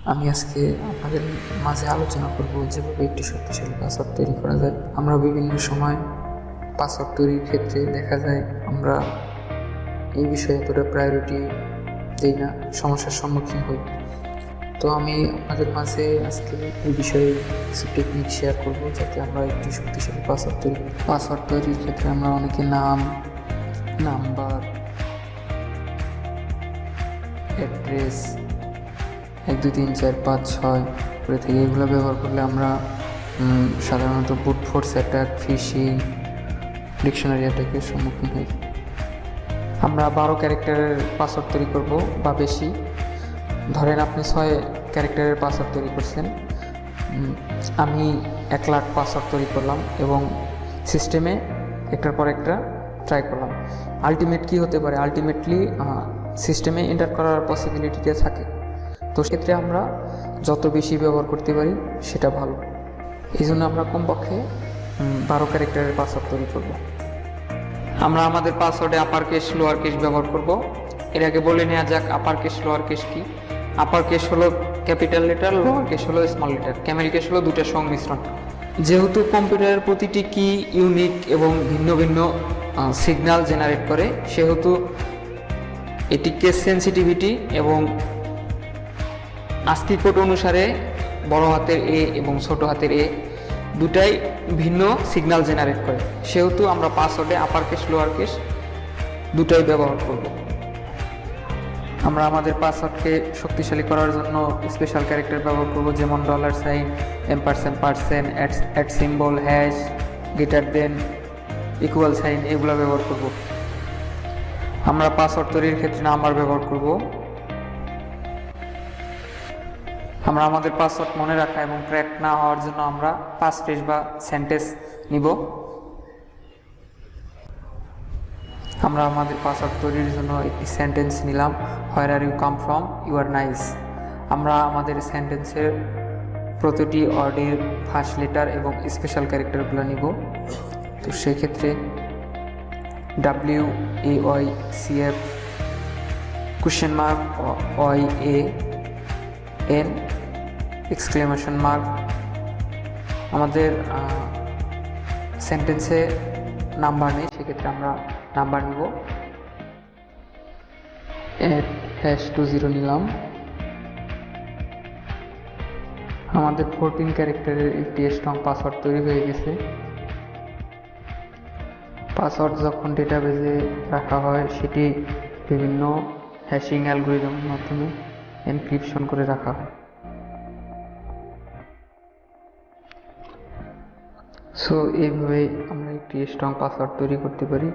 আমি আজকে আপনাদের মাঝে আলোচনা করব যেভাবে একটি শক্তিশালী পাসওয়ার্ড তৈরি করা যায়। আমরা বিভিন্ন সময় পাসওয়ার্ড তৈরির ক্ষেত্রে দেখা যায় আমরা এই বিষয়ে এতটা প্রায়োরিটি দিই না, সমস্যার সম্মুখীন হই। তো আমি আপনাদের মাঝে আজকে এই বিষয়ে কিছু টেকনিক শেয়ার করব যাতে আমরা একটি শক্তিশালী পাসওয়ার্ড তৈরি পাসওয়ার্ড তৈরির ক্ষেত্রে আমরা অনেকে নাম, নাম্বার, অ্যাড্রেস এক, দুই, তিন, চার, পাঁচ, ছয় করে থেকে এগুলো ব্যবহার করলে আমরা সাধারণত brute force attack phishing dictionary অ্যাটাকের সম্মুখীন হই। আমরা বারো ক্যারেক্টারের পাসওয়ার্ড তৈরি করব বা বেশি। ধরেন আপনি ছয় ক্যারেক্টারের পাসওয়ার্ড তৈরি করছেন। আমি এক লাখ পাসওয়ার্ড তৈরি করলাম এবং সিস্টেমে একটার পর একটা ট্রাই করলাম। আলটিমেট কি হতে পারে? আলটিমেটলি সিস্টেমে এন্টার করার পসিবিলিটিটা থাকে। তো সেক্ষেত্রে আমরা যত বেশি ব্যবহার করতে পারি, সেটা ভালো। এই জন্য আমরা কমপক্ষে বারো ক্যারেক্টারের পাসওয়ার্ড তৈরি করব। আমরা আমাদের পাসওয়ার্ডে আপার কেস লোয়ার কেস ব্যবহার করব। এর আগে বলে নেওয়া যাক আপার কেস লোয়ার কেস কি? আপার কেস হলো ক্যাপিটাল লেটার লোয়ার কেস হলো স্মল লেটার ক্যামেল কেস হলো দুটার সংমিশ্রণ। যেহেতু কম্পিউটারের প্রতিটি কি ইউনিক এবং ভিন্ন ভিন্ন সিগন্যাল জেনারেট করে, সেহেতু এটি কেস সেন্সিটিভিটি এবং আস্কি কোড অনুসারে বড় হাতের এ এবং ছোট হাতের এ দুটাই ভিন্ন সিগন্যাল জেনারেট করে। সেহেতু আমরা পাসওয়ার্ডে আপার কেস লোয়ার কেস দুটাই ব্যবহার করব। আমরা আমাদের পাসওয়ার্ডকে শক্তিশালী করার জন্য স্পেশাল ক্যারেক্টার ব্যবহার করব, যেমন dollar sign ampersand percent at symbol hash greater than equal sign এগুলো ব্যবহার করব। আমরা পাসওয়ার্ড তৈরির ক্ষেত্রে নাম্বার ব্যবহার করব। আমরা আমাদের পাসওয়ার্ড মনে রাখা এবং ক্র্যাক না হওয়ার জন্য আমরা ফ্রেজ বা সেন্টেন্স নিব। আমরা আমাদের পাসওয়ার্ড তৈরির জন্য একটি সেন্টেন্স নিলাম। Where are you come from you are nice আমরা আমাদের সেন্টেন্সের প্রতিটি ওয়ার্ডের ফার্স্ট লেটার এবং স্পেশাল ক্যারেক্টারগুলো নিব। তো সেক্ষেত্রে W A Y C F question mark Y A N exclamation mark. আমাদের সেন্টেন্সে নাম্বার নেই, সেক্ষেত্রে আমরা নাম্বার নিব। হ্যাশ টু জিরো নিলাম। আমাদের ফোরটিন ক্যারেক্টারের একটি স্ট্রং পাসওয়ার্ড তৈরি হয়ে গেছে। পাসওয়ার্ড যখন ডেটাবেজে রাখা হয়, সেটি বিভিন্ন হ্যাশিং অ্যালগোরিদমের মাধ্যমে এনক্রিপশন করে রাখা হয়। সো এইভাবে আমরা একটি স্ট্রং পাসওয়ার্ড তৈরি করতে পারি।